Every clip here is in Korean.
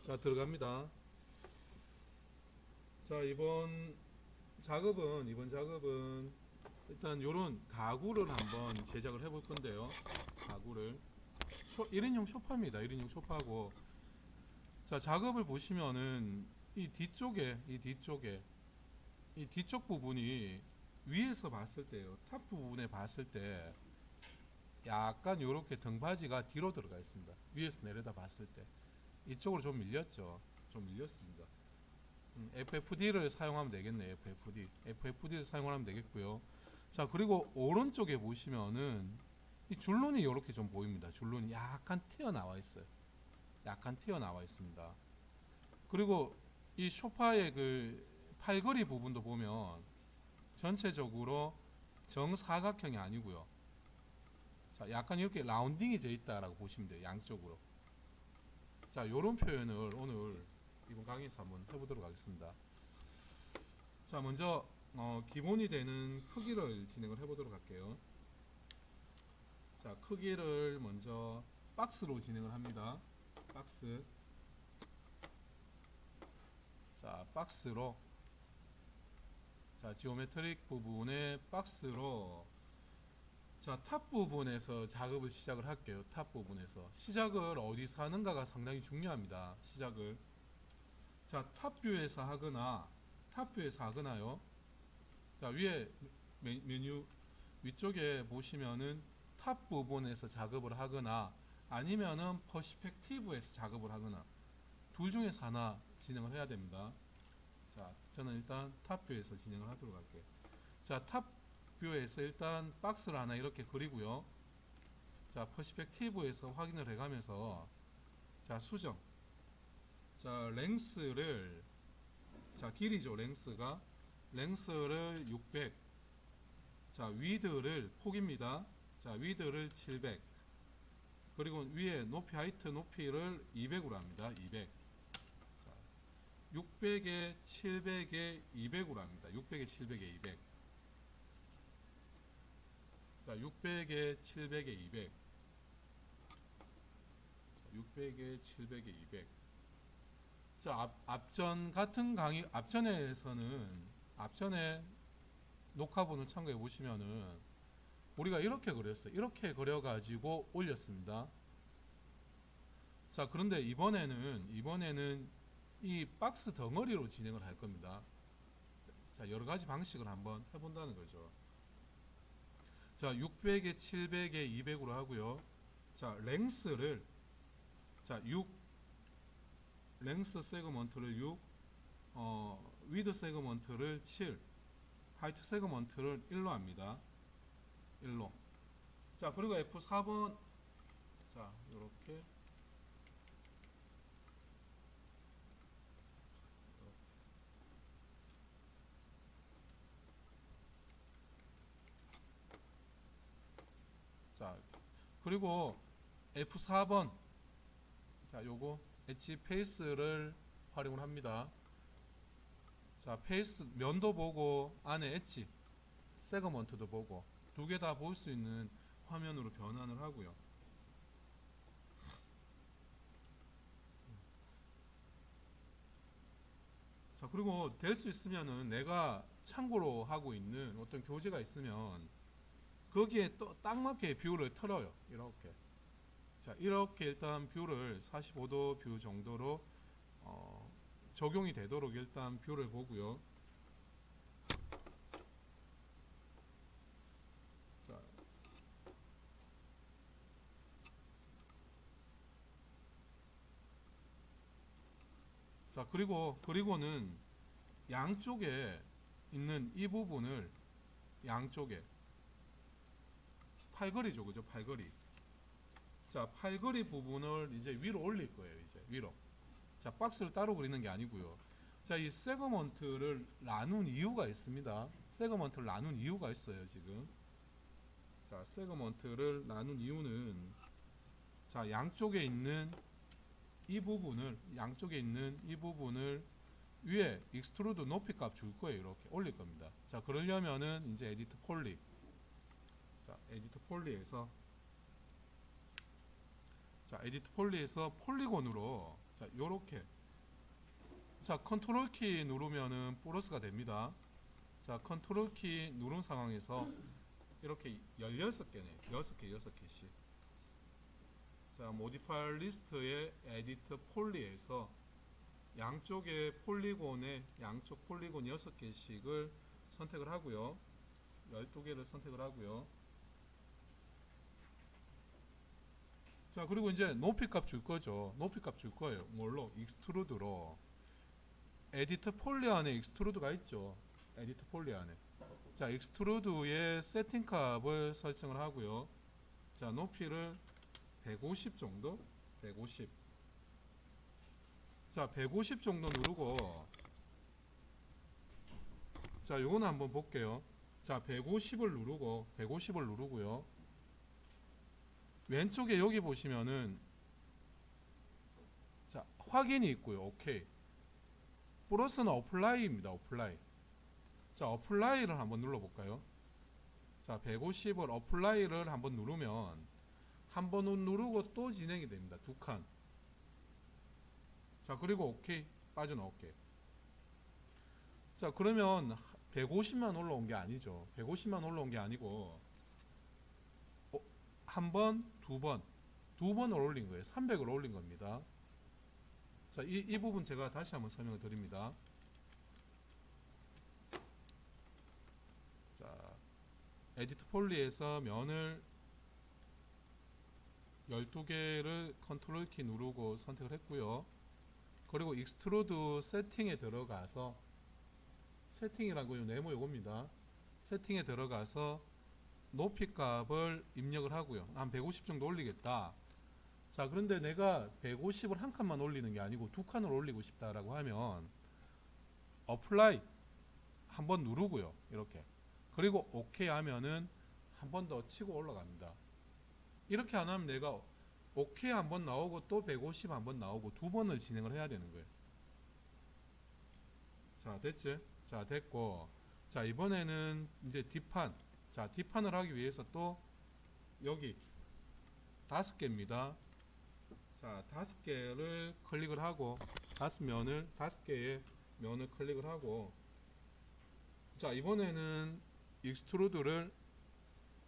자 들어갑니다. 자 이번 작업은 이번 작업은 일단 요런 가구를 한번 제작을 해볼 건데요. 가구를 쇼, 1인용 소파입니다. 1인용 소파고 자 작업을 보시면은 이 뒤쪽에 이 뒤쪽에 이 뒤쪽 부분이 위에서 봤을 때요. 탑 부분에 봤을 때 약간 요렇게 등받이가 뒤로 들어가 있습니다. 위에서 내려다 봤을 때 이쪽으로 좀 밀렸죠. 좀 밀렸습니다. 음, FFD를 사용하면 되겠네요. FFD. FFD를 사용하면 되겠고요. 자, 그리고 오른쪽에 보시면은 이 줄눈이 이렇게 좀 보입니다. 줄눈이 약간 튀어나와 있어요. 약간 튀어나와 있습니다. 그리고 이 소파의 그 팔걸이 부분도 보면 전체적으로 정사각형이 아니고요. 자, 약간 이렇게 라운딩이 져 있다라고 보시면 돼요. 양쪽으로. 자, 요런 표현을 오늘 이번 강의에서 한번 해보도록 하겠습니다. 자, 먼저 어, 기본이 되는 크기를 진행을 해보도록 할게요. 자, 크기를 먼저 박스로 진행을 합니다. 박스. 자, 박스로. 자, 지오메트릭 부분의 박스로. 자, 탑 부분에서 작업을 시작을 할게요. 탑 부분에서. 시작을 어디서 하는가가 상당히 중요합니다. 시작을. 자, 탑뷰에서 하거나, 탑뷰에서 하거나요. 자, 위에 메, 메뉴 위쪽에 보시면은 탑 부분에서 작업을 하거나 아니면은 퍼스펙티브에서 작업을 하거나 둘 중에서 하나 진행을 해야 됩니다. 자, 저는 일단 탑뷰에서 진행을 하도록 할게요. 자, 탑 뷰에서 일단 박스를 하나 이렇게 그리고요. 자, 퍼스펙티브에서 확인을 해가면서 자, 수정. 자, 랭스를 자, 길이죠. 랭스가 랭스를 600. 자, 위드를 폭입니다. 자, 위드를 700. 그리고 위에 높이 하이트 높이를 200으로 합니다. 200. 자, 600에 700에 200으로 합니다. 600에 700에 200. 자, 600에 700에 200. 자, 600에 700에 200. 자, 앞, 앞전 같은 강의 앞전에서는 앞전에 녹화본을 참고해 보시면은 우리가 이렇게 그렸어요. 이렇게 그려 가지고 올렸습니다. 자, 그런데 이번에는 이번에는 이 박스 덩어리로 진행을 할 겁니다. 자, 여러 가지 방식을 한번 해 본다는 거죠. 자, 600에 700에 200으로 하고요. 자, 랭스를 자, 6 랭스 세그먼트를 6 어, 위드 세그먼트를 7 하이트 세그먼트를 1로 합니다. 1로. 자, 그리고 F4번 자, 요렇게 자, 그리고 F4번 자, 요거 엣지 페이스를 활용을 합니다. 자, 페이스 면도 보고 안에 엣지 세그먼트도 보고 두 개 다 볼 수 있는 화면으로 변환을 하고요. 자, 그리고 될 수 있으면은 내가 참고로 하고 있는 어떤 교재가 있으면 거기에 또 딱 맞게 뷰를 틀어요. 이렇게. 자, 이렇게 일단 뷰를 45도 뷰 정도로 어, 적용이 되도록 일단 뷰를 보고요. 자, 자 그리고 그리고는 양쪽에 있는 이 부분을 양쪽에 팔걸이죠, 그죠? 팔걸이. 자, 팔걸이 부분을 이제 위로 올릴 거예요, 이제 위로. 자, 박스를 따로 그리는 게 아니고요. 자, 이 세그먼트를 나눈 이유가 있습니다. 세그먼트를 나눈 이유가 있어요, 지금. 자, 세그먼트를 나눈 이유는 자, 양쪽에 있는 이 부분을 양쪽에 있는 이 부분을 위에 익스트루드 높이 값 줄 거예요, 이렇게 올릴 겁니다. 자, 그러려면은 이제 에디트 폴리 자, 에디트 폴리에서 자, 에디트 폴리에서 폴리곤으로 자, 요렇게. 자, 컨트롤 키 누르면은 플러스가 됩니다. 자, 컨트롤 키 누른 상황에서 이렇게 16개네. 6개, 6개씩. 자, 모디파이 리스트의 에디트 폴리에서 양쪽의 폴리곤의 양쪽 폴리곤 6개씩을 선택을 하고요. 12개를 선택을 하고요. 자, 그리고 이제 높이 값 줄 거죠. 높이 값 줄 거예요. 뭘로? 익스트루드로. 에디트 폴리 안에 익스트루드가 있죠. 에디트 폴리 안에. 자, 익스트루드의 세팅 값을 설정을 하고요. 자, 높이를 150 정도? 150. 자, 150 정도 누르고 자, 요거는 한번 볼게요. 자, 150을 누르고 150을 누르고요. 왼쪽에 여기 보시면은 자, 확인이 있고요. 오케이. 플러스는 어플라이입니다. 어플라이. 자, 어플라이를 한번 눌러 볼까요? 자, 150을 어플라이를 한번 누르면 한 번 누르고 또 진행이 됩니다. 두 칸. 자, 그리고 오케이. 빠져나올게. 자, 그러면 150만 올라온 게 아니죠. 150만 올라온 게 아니고 어, 한 번, 두 번, 두 번을 올린 거예요. 300을 올린 겁니다. 자, 이, 이 부분 제가 다시 한번 설명을 드립니다. 자, 에디트 폴리에서 면을 12개를 컨트롤 키 누르고 선택을 했고요. 그리고 익스트루드 세팅에 들어가서 세팅이라고 요 네모 요겁니다. 세팅에 들어가서 높이 값을 입력을 하고요. 한 150 정도 올리겠다. 자, 그런데 내가 150을 한 칸만 올리는 게 아니고 두 칸을 올리고 싶다라고 하면 어플라이 한번 누르고요. 이렇게. 그리고 오케이 하면은 한 번 더 치고 올라갑니다. 이렇게 안 하면 내가 오케이 한번 나오고 또 150 한 번 나오고 두 번을 진행을 해야 되는 거예요. 자, 됐지? 자, 됐고. 자, 이번에는 이제 뒷판. 자, 뒷판을 하기 위해서 또 여기 다섯 개입니다. 자, 다섯 개를 클릭을 하고 다섯 면을 다섯 개의 면을 클릭을 하고 자, 이번에는 익스트루드를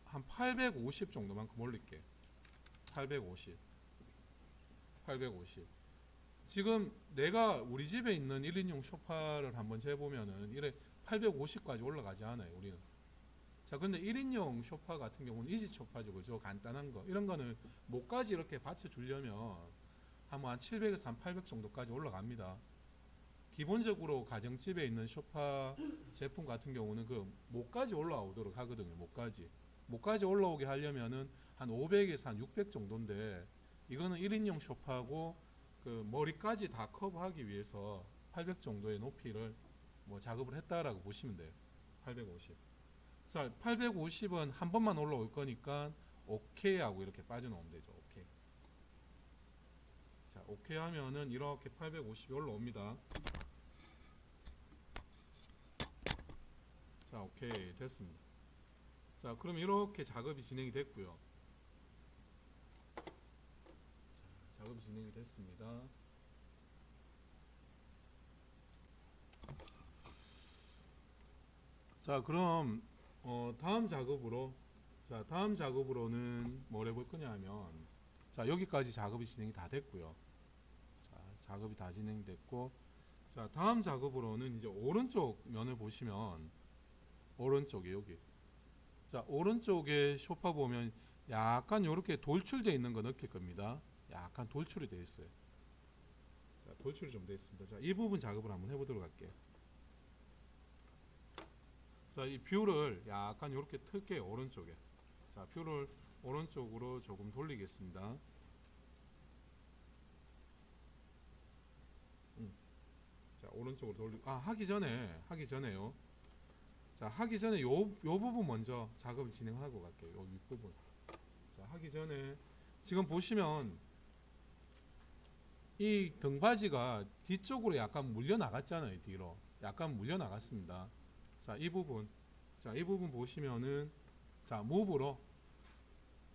한 850 정도만큼 올릴게. 850. 850. 지금 내가 우리 집에 있는 1인용 소파를 한번 재보면은 이래 850까지 올라가지 않아요, 우리는. 자, 근데 1인용 소파 같은 경우는 이지 소파죠, 그죠? 간단한 거. 이런 거는 목까지 이렇게 받쳐주려면 한번 한 700에서 한 800 정도까지 올라갑니다. 기본적으로 가정집에 있는 소파 제품 같은 경우는 그 목까지 올라오도록 하거든요, 목까지. 목까지 올라오게 하려면은 한 500에서 한 600 정도인데 이거는 1인용 소파고 그 머리까지 다 커버하기 위해서 800 정도의 높이를 뭐 작업을 했다라고 보시면 돼요. 850. 자, 850은 한 번만 올라올 거니까 오케이 하고 이렇게 빠져나오면 되죠. 오케이. 자, 오케이 하면은 이렇게 850이 올라옵니다. 자, 오케이 됐습니다. 자, 그럼 이렇게 작업이 진행이 됐고요. 자, 작업이 진행이 됐습니다. 자, 그럼 어, 다음 작업으로 자, 다음 작업으로는 뭘 해볼 거냐면 자, 여기까지 작업이 진행이 다 됐고요. 자, 작업이 다 진행됐고 자, 다음 작업으로는 이제 오른쪽 면을 보시면 오른쪽에 여기 자, 오른쪽에 쇼파 보면 약간 이렇게 돌출되어 있는 거 느낄 겁니다. 약간 돌출이 되어 있어요. 자, 돌출이 좀 되어 있습니다. 자, 이 부분 작업을 한번 해보도록 할게요. 자, 이 뷰를 약간 이렇게 틀게요. 오른쪽에. 자, 뷰를 오른쪽으로 조금 돌리겠습니다. 음. 자, 오른쪽으로 돌리. 아, 하기 전에 하기 전에요. 자, 하기 전에 요, 요 부분 먼저 작업을 진행하고 갈게요. 요 윗부분. 자, 하기 전에 지금 보시면 이 등받이가 뒤쪽으로 약간 물려 나갔잖아요. 뒤로. 약간 물려 나갔습니다. 자, 이 부분. 자, 이 부분 보시면은 자, 무브로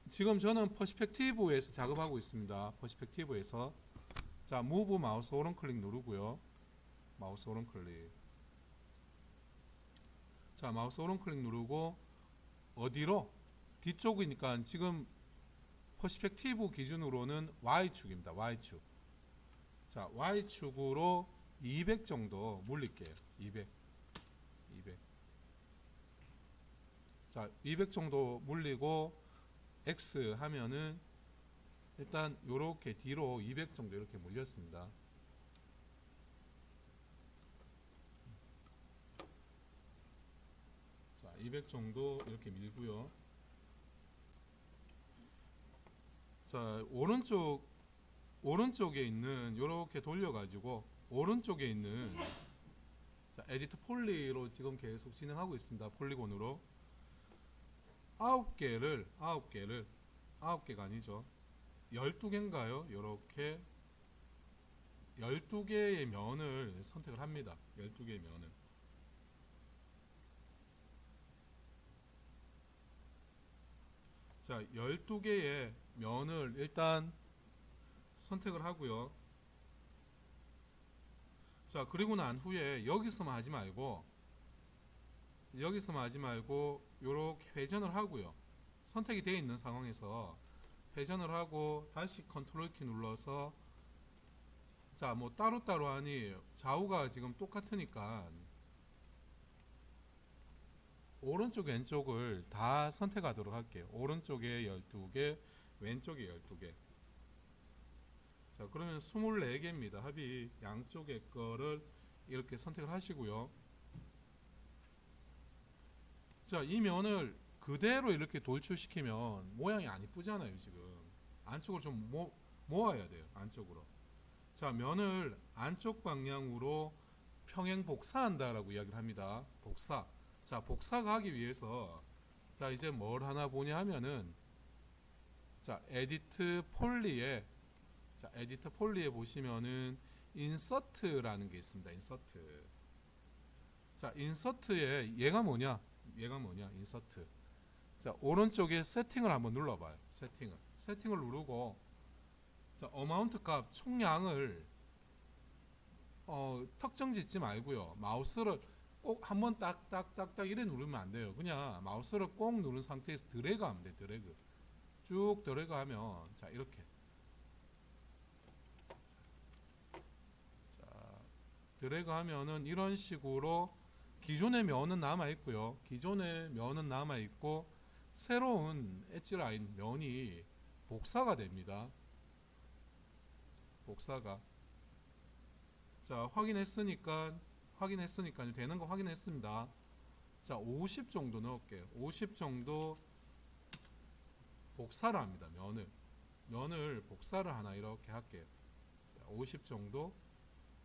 지금 저는 퍼스펙티브에서 작업하고 있습니다. 퍼스펙티브에서 자, 무브 마우스 오른 클릭 누르고요. 마우스 오른 클릭. 자, 마우스 오른 클릭 누르고 어디로? 뒤쪽이니까 지금 퍼스펙티브 기준으로는 Y축입니다. Y축. 자, Y축으로 200 정도 물릴게요. 200. 200. 자, 200 정도 물리고 X 하면은 일단 요렇게 뒤로 200 정도 이렇게 물렸습니다. 자, 200 정도 이렇게 밀고요. 자, 오른쪽 오른쪽에 있는 요렇게 돌려 가지고 오른쪽에 있는 자, 에디트 폴리로 지금 계속 진행하고 있습니다. 폴리곤으로 아홉 개를 아홉 개를 아홉 개가 아니죠. 12개인가요? 요렇게 12개의 면을 선택을 합니다. 12개의 면을. 자, 12개의 면을 일단 선택을 하고요. 자, 그리고 난 후에 여기서만 하지 말고 여기서만 하지 말고 요렇게 회전을 하고요. 선택이 되어 있는 상황에서 회전을 하고 다시 컨트롤 키 눌러서 자, 뭐 따로따로 하니 좌우가 지금 똑같으니까 오른쪽 왼쪽을 다 선택하도록 할게요. 오른쪽에 12개, 왼쪽에 12개. 자, 그러면 24개입니다. 합이 양쪽의 거를 이렇게 선택을 하시고요. 자, 이 면을 그대로 이렇게 돌출시키면 모양이 안 이쁘잖아요, 지금. 안쪽으로 좀 모, 모아야 돼요, 안쪽으로. 자, 면을 안쪽 방향으로 평행 복사한다라고 이야기를 합니다. 복사. 자, 복사가 하기 위해서 자, 이제 뭘 하나 보냐 하면은 자, 에디트 폴리에 자, 에디트 폴리에 보시면은 인서트라는 게 있습니다. 인서트. 자, 인서트에 얘가 뭐냐? 얘가 뭐냐? 인서트. 자, 오른쪽에 세팅을 한번 눌러 봐요. 세팅을. 세팅을 누르고 자, 어마운트 값 총량을 어, 특정 짓지 말고요. 마우스를 꼭 한번 딱 딱 딱 딱 이래 누르면 안 돼요. 그냥 마우스를 꼭 누른 상태에서 드래그 하면 돼. 드래그. 쭉 드래그 하면 자, 이렇게 자, 드래그 하면은 이런 식으로 기존의 면은 남아 있고요. 기존의 면은 남아 있고 새로운 엣지 라인 면이 복사가 됩니다. 복사가 자 확인했으니까 확인했으니까 되는 거 확인했습니다. 자 50 정도 넣을게요. 50 정도 복사를 합니다. 면을 면을 복사를 하나 이렇게 할게요. 자, 50 정도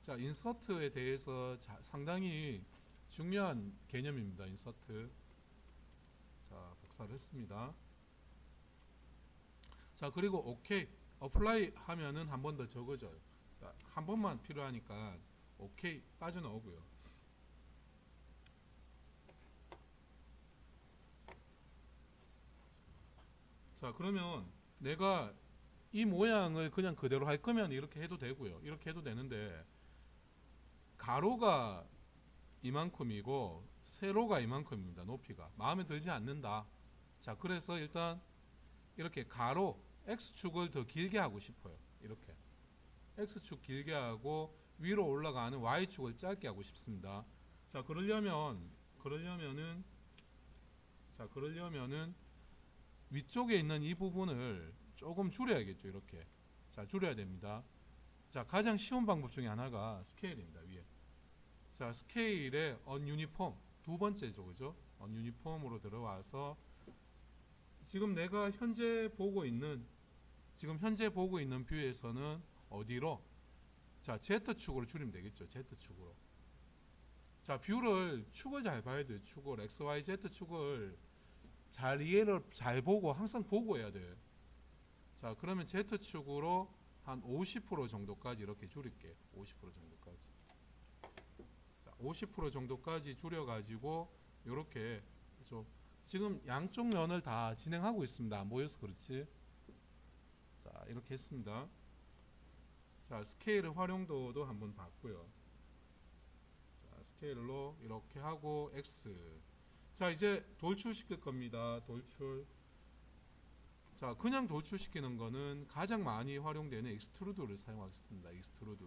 자 인서트에 대해서 자, 상당히 중요한 개념입니다. 인서트 자 복사를 했습니다. 자 그리고 오케이 어플라이 하면은 한 번 더 적어져요. 자, 한 번만 필요하니까 오케이 빠져나오고요. 자 그러면 내가 이 모양을 그냥 그대로 할 거면 이렇게 해도 되고요. 이렇게 해도 되는데 가로가 이만큼이고 세로가 이만큼입니다. 높이가 마음에 들지 않는다. 자 그래서 일단 이렇게 가로 x축을 더 길게 하고 싶어요. 이렇게 x축 길게 하고 위로 올라가는 y축을 짧게 하고 싶습니다. 자 그러려면 그러려면은 자 그러려면은 위쪽에 있는 이 부분을 조금 줄여야겠죠. 이렇게 자 줄여야 됩니다. 자 가장 쉬운 방법 중에 하나가 스케일입니다. 자 스케일의 언유니폼 두 번째죠, 그죠? 언유니폼으로 들어와서 지금 내가 현재 보고 있는 지금 현재 보고 있는 뷰에서는 어디로 자 Z축으로 줄이면 되겠죠. Z축으로 자 뷰를 축을 잘 봐야 돼요. 축을 X, Y, Z 축을 잘 이해를 잘 보고 항상 보고 해야 돼요. 자 그러면 Z축으로 한 50% 정도까지 이렇게 줄일게요. 50% 정도까지. 자, 50% 정도까지 줄여가지고 이렇게 좀 지금 양쪽 면을 다 진행하고 있습니다. 안 보여서 그렇지. 자 이렇게 했습니다. 자 스케일 활용도도 한번 봤고요. 자, 스케일로 이렇게 하고 X. 자 이제 돌출 시킬 겁니다. 돌출. 자 그냥 돌출시키는 거는 가장 많이 활용되는 익스트루드를 사용하겠습니다. 익스트루드.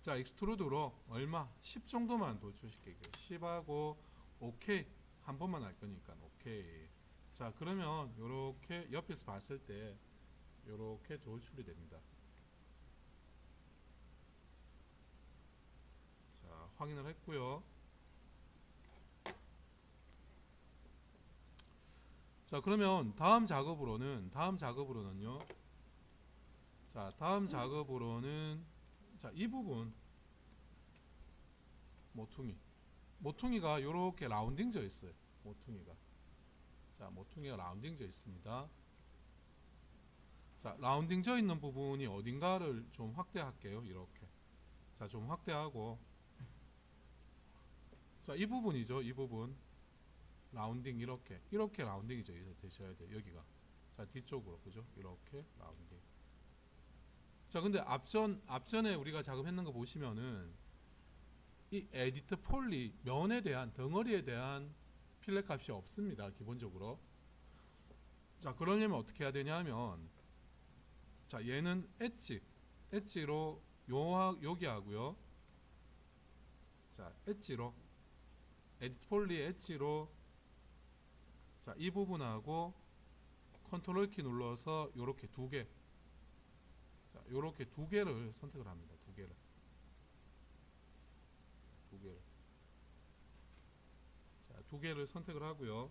자 익스트루드로 얼마 10 정도만 돌출시킬게요. 10하고 오케이 한 번만 할 거니까 오케이. 자 그러면 이렇게 옆에서 봤을 때 이렇게 돌출이 됩니다. 자 확인을 했고요. 자 그러면 다음 작업으로는 다음 작업으로는요. 자 다음 작업으로는 자 이 부분 모퉁이 모퉁이가 이렇게 라운딩져 있어요. 모퉁이가 자 모퉁이가 라운딩져 있습니다. 자 라운딩져 있는 부분이 어딘가를 좀 확대할게요. 이렇게 자 좀 확대하고 자 이 부분이죠. 이 부분 라운딩 이렇게 이렇게 라운딩이죠. 이제 되셔야 돼요. 여기가 자 뒤쪽으로 그죠? 이렇게 라운딩. 자 근데 앞전 앞전에 우리가 작업했는 거 보시면은 이 에디트 폴리 면에 대한 덩어리에 대한 필렛 값이 없습니다. 기본적으로. 자 그러려면 어떻게 해야 되냐면 자 얘는 엣지 엣지로 요 여기 하고요. 자 엣지로 에디트 폴리 엣지로 자 이 부분하고 컨트롤 키 눌러서 요렇게 두 개. 자 요렇게 두 개를 선택을 합니다. 두 개를. 두 개를. 자, 두 개를 선택을 하고요.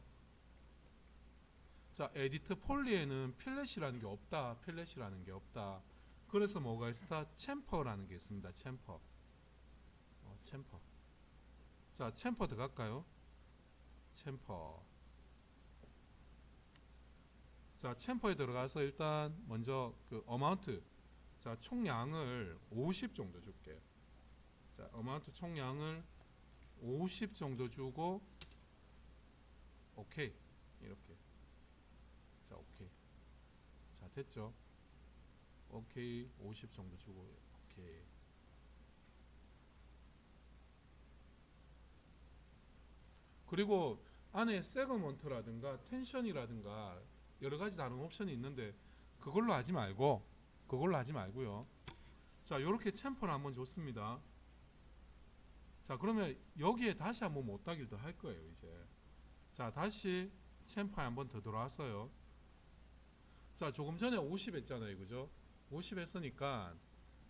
자, 에디트 폴리에는 필렛이라는 게 없다. 필렛이라는 게 없다. 그래서 뭐가 있다? 챔퍼라는 게 있습니다. 챔퍼. 어, 챔퍼. 자, 챔퍼 들어갈까요? 챔퍼. 자, 챔퍼에 들어가서 일단 먼저 그 어마운트 자, 총량을 50 정도 줄게요. 자, 어마운트 총량을 50 정도 주고 오케이. 이렇게. 자, 오케이. 자, 됐죠? 오케이. 50 정도 주고 오케이. 그리고 안에 세그먼트라든가 텐션이라든가 여러 가지 다른 옵션이 있는데 그걸로 하지 말고 그걸로 하지 말고요. 자, 이렇게 챔퍼를 한번 줬습니다. 자, 그러면 여기에 다시 한번 더할 거예요, 이제. 자, 다시 챔퍼에 한번 더 들어왔어요. 자, 조금 전에 50 했잖아요, 그죠? 50 했으니까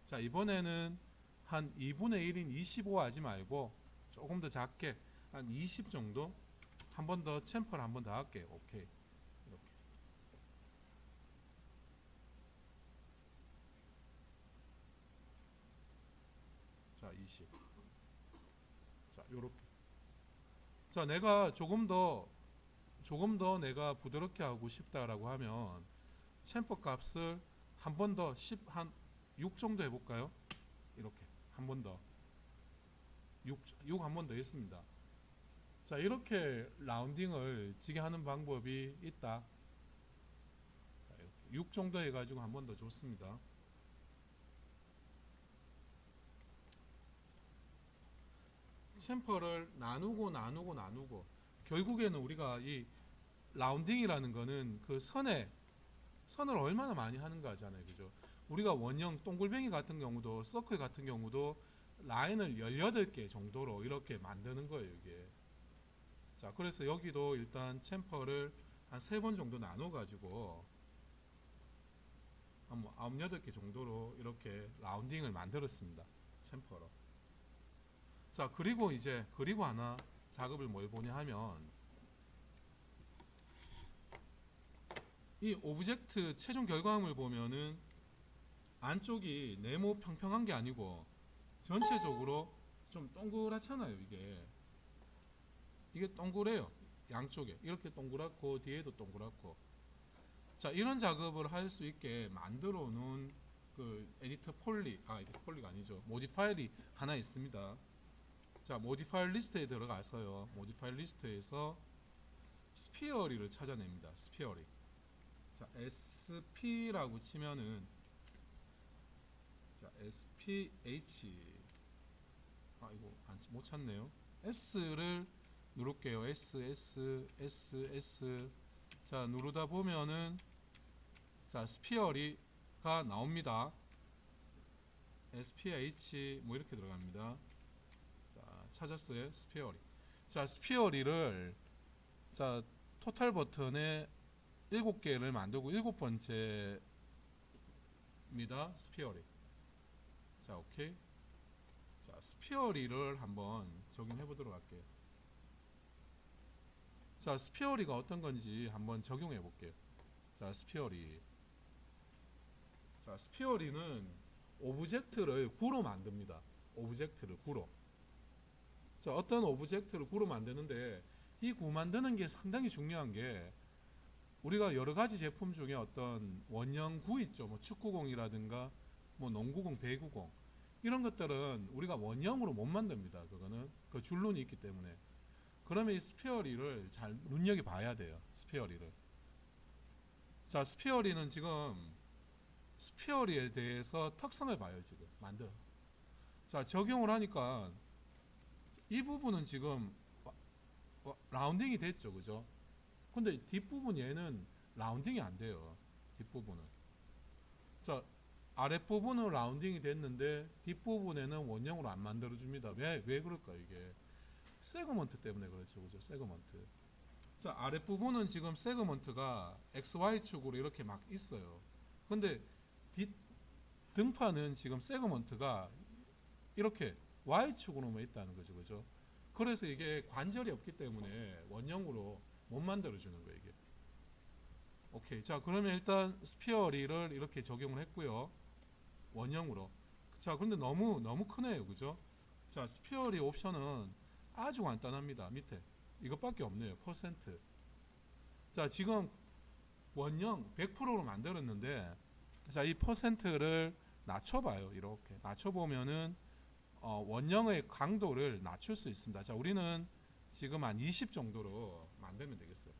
자, 이번에는 한 2분의 1인 25 하지 말고 조금 더 작게 한 20 정도 한 번 더 챔퍼를 한 번 더 할게요. 오케이. 이렇게. 자, 20. 자, 요렇게. 자, 내가 조금 더 조금 더 내가 부드럽게 하고 싶다라고 하면 챔퍼 값을 한 번 더 10 한 6 정도 해 볼까요? 이렇게. 한 번 더. 6 6 한 번 더 했습니다. 자, 이렇게 라운딩을 지게 하는 방법이 있다. 자, 이렇게 6 정도 해 가지고 한 번 더 줬습니다. 챔퍼를 나누고 나누고 나누고 결국에는 우리가 이 라운딩이라는 거는 그 선에 선을 얼마나 많이 하는가잖아요. 그죠? 우리가 원형 동글뱅이 같은 경우도 서클 같은 경우도 라인을 18개 정도로 이렇게 만드는 거예요, 이게. 자, 그래서 여기도 일단 챔퍼를 한 세 번 정도 나눠 가지고 한뭐 9, 8개 정도로 이렇게 라운딩을 만들었습니다. 챔퍼로. 자, 그리고 이제 그리고 하나 작업을 뭘 보냐 하면 이 오브젝트 최종 결과물을 보면은 안쪽이 네모 평평한 게 아니고 전체적으로 좀 동그랗잖아요, 이게. 이게 동그래요. 양쪽에. 이렇게 동그랗고 뒤에도 동그랗고. 자, 이런 작업을 할 수 있게 만들어 놓은 그 에디터 폴리, 아, 에디터 폴리가 아니죠. 모디파일이 하나 있습니다. 자, 모디파일 리스트에 들어가서요. 모디파일 리스트에서 스피어리를 찾아냅니다. 스피어리. 자, SP라고 치면은 SPH 아 이거 안, 못 찾네요. S를 누를게요. S S S S 자 누르다 보면은 자 스피어리가 나옵니다. SPH 뭐 이렇게 들어갑니다. 자 찾았어요. 스피어리. 자 스피어리를 자 토탈 버튼에 일곱 개를 만들고 일곱 번째입니다. 스피어리. 자 오케이. 자 스피어리를 한번 적용해 보도록 할게요. 자 스피어리가 어떤 건지 한번 적용해 볼게요. 자 스피어리. 자 스피어리는 오브젝트를 구로 만듭니다. 오브젝트를 구로. 자 어떤 오브젝트를 구로 만드는데 이 구 만드는 게 상당히 중요한 게 우리가 여러 가지 제품 중에 어떤 원형 구 있죠. 뭐 축구공이라든가 뭐 농구공, 배구공 이런 것들은 우리가 원형으로 못 만듭니다. 그거는 그 줄눈이 있기 때문에 그러면 이 스페어리를 잘 눈여겨 봐야 돼요. 스페어리를. 자, 스페어리는 지금 스페어리에 대해서 특성을 봐요. 지금 만들. 자, 적용을 하니까 이 부분은 지금 라운딩이 됐죠, 그죠? 근데 뒷부분 얘는 라운딩이 안 돼요. 뒷부분은. 자, 아랫부분은 라운딩이 됐는데 뒷부분에는 원형으로 안 만들어 줍니다. 왜, 왜 그럴까 이게? 세그먼트 때문에 그렇죠. 그죠? 세그먼트. 자, 아랫부분은 지금 세그먼트가 XY축으로 이렇게 막 있어요. 근데 뒷 등판은 지금 세그먼트가 이렇게 Y축으로만 있다는 거죠. 그죠? 그래서 이게 관절이 없기 때문에 원형으로 못 만들어 주는 거예요, 이게. 오케이. 자, 그러면 일단 스피어 리를 이렇게 적용을 했고요. 원형으로. 자, 근데 너무 너무 크네요. 그죠? 자, 스피어 리 옵션은 아주 간단합니다. 밑에 이것밖에 없네요. 퍼센트. 자, 지금 원형 100%로 만들었는데 자, 이 퍼센트를 낮춰 봐요. 이렇게. 낮춰 보면은 어, 원형의 강도를 낮출 수 있습니다. 자, 우리는 지금 한 20 정도로 만들면 되겠어요.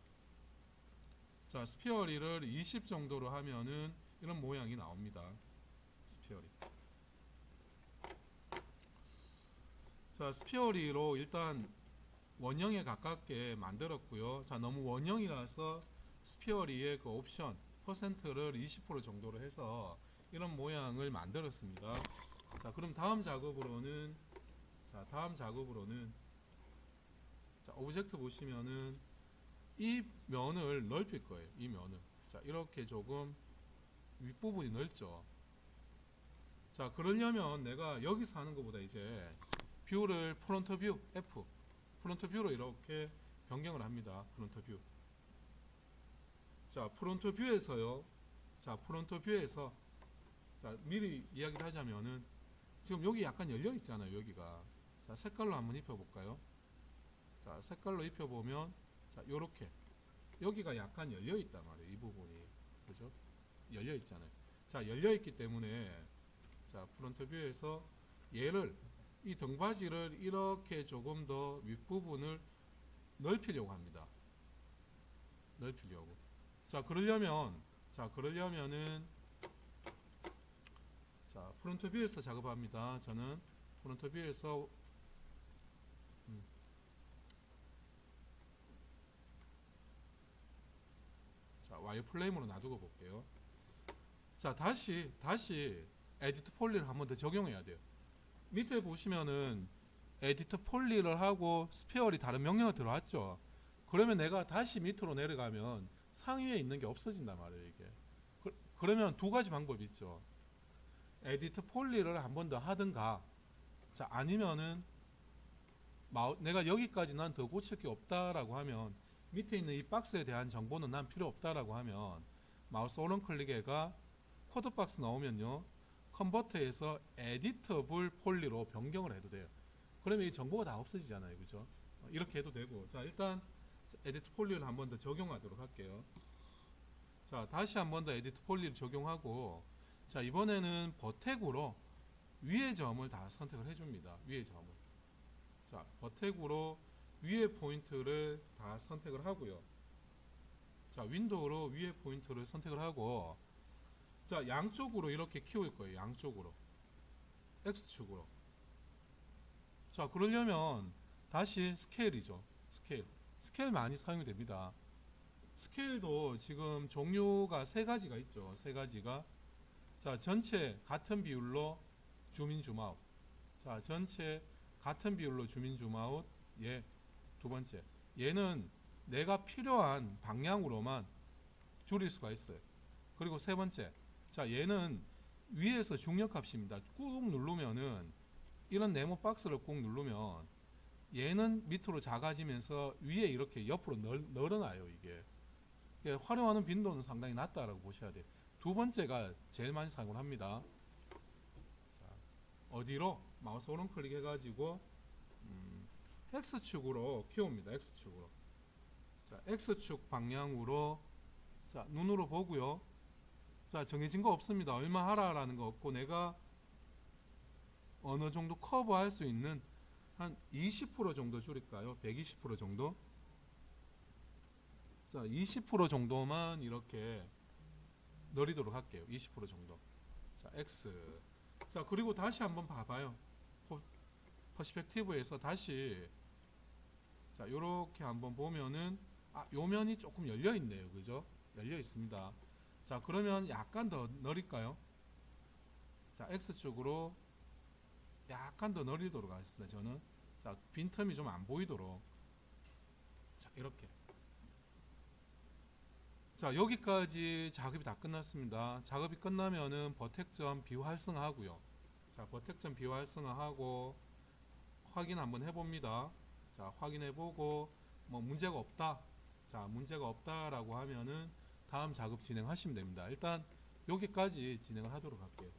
자, 스피어리를 20 정도로 하면은 이런 모양이 나옵니다. 스피어리. 자, 스피어리로 일단 원형에 가깝게 만들었고요. 자, 너무 원형이라서 스피어리의 그 옵션 퍼센트를 20% 정도로 해서 이런 모양을 만들었습니다. 자, 그럼 다음 작업으로는 자, 다음 작업으로는 자, 오브젝트 보시면은 이 면을 넓힐 거예요. 이 면을. 자, 이렇게 조금 윗부분이 넓죠. 자, 그러려면 내가 여기서 하는 것보다 이제 뷰를 프론트 뷰 F 프론트 뷰로 이렇게 변경을 합니다. 프론트 뷰. 자, 프론트 뷰에서요. 자, 프론트 뷰에서 자, 미리 이야기를 하자면은 지금 여기 약간 열려 있잖아요. 여기가. 자, 색깔로 한번 입혀 볼까요? 자, 색깔로 입혀 보면 자, 요렇게 여기가 약간 열려 있단 말이에요. 이 부분이. 그죠? 열려 있잖아요. 자, 열려 있기 때문에 자, 프론트 뷰에서 얘를 이 등받이를 이렇게 조금 더 윗부분을 넓히려고 합니다. 넓히려고. 자, 그러려면 자, 그러려면은 자, 프론트 뷰에서 작업합니다. 저는 프론트 뷰에서 음. 자, 와이어 플레임으로 놔두고 볼게요. 자, 다시 다시 에디트 폴리를 한 번 더 적용해야 돼요. 밑에 보시면은 에디트 폴리를 하고 스페어리 다른 명령어 들어왔죠. 그러면 내가 다시 밑으로 내려가면 상위에 있는 게 없어진단 말이에요, 이게. 그, 그러면 두 가지 방법이 있죠. 에디트 폴리를 한 번 더 하든가. 자 아니면은 마우, 내가 여기까지 난 더 고칠 게 없다라고 하면 밑에 있는 이 박스에 대한 정보는 난 필요 없다라고 하면 마우스 오른 클릭에가 코드 박스 나오면요. 컨버터에서 에디터블 폴리로 변경을 해도 돼요. 그러면 이 정보가 다 없어지잖아요. 그죠? 어, 이렇게 해도 되고. 자 일단 에디트 폴리를 한 번 더 적용하도록 할게요. 자 다시 한 번 더 에디트 폴리를 적용하고 자 이번에는 버텍으로 위의 점을 다 선택을 해줍니다. 위의 점을. 자 버텍으로 위의 포인트를 다 선택을 하고요. 자 윈도우로 위의 포인트를 선택을 하고 자 양쪽으로 이렇게 키울 거예요. 양쪽으로. X축으로. 자, 그러려면 다시 스케일이죠. 스케일. 스케일 많이 사용이 됩니다. 스케일도 지금 종류가 세 가지가 있죠. 세 가지가. 자, 전체 같은 비율로 주민 줌아웃. 자, 전체 같은 비율로 주민 줌아웃. 얘두 번째. 얘는 내가 필요한 방향으로만 줄일 수가 있어요. 그리고 세 번째. 자, 얘는 위에서 중력값입니다. 꾹 누르면은 이런 네모 박스를 꾹 누르면 얘는 밑으로 작아지면서 위에 이렇게 옆으로 널, 늘어나요 이게 이게 활용하는 빈도는 상당히 낮다라고 보셔야 돼요 두 번째가 제일 많이 사용을 합니다. 자, 어디로? 마우스 오른 클릭 해가지고 음, X축으로 키웁니다. X축으로. 자, X축 방향으로 자 눈으로 보고요. 자 정해진 거 없습니다. 얼마 하라라는 거 없고 내가 어느 정도 커버할 수 있는 한 20% 정도 줄일까요? 120% 정도? 자, 20% 정도만 이렇게 늘리도록 할게요. 20% 정도. 자, X. 자, 그리고 다시 한번 봐봐요. 포, 퍼스펙티브에서 다시 자, 요렇게 한번 보면은 아, 요 면이 조금 열려 있네요. 그죠? 열려 있습니다. 자, 그러면 약간 더 늘릴까요? 자, X쪽으로 약간 더 늘리도록 하겠습니다. 저는 자 빈틈이 좀 안 보이도록 자 이렇게 자 여기까지 작업이 다 끝났습니다. 작업이 끝나면은 버텍점 비활성화하고요. 자 버텍점 비활성화하고 확인 한번 해봅니다. 자 확인해보고 뭐 문제가 없다. 자 문제가 없다라고 하면은 다음 작업 진행하시면 됩니다. 일단 여기까지 진행을 하도록 할게요.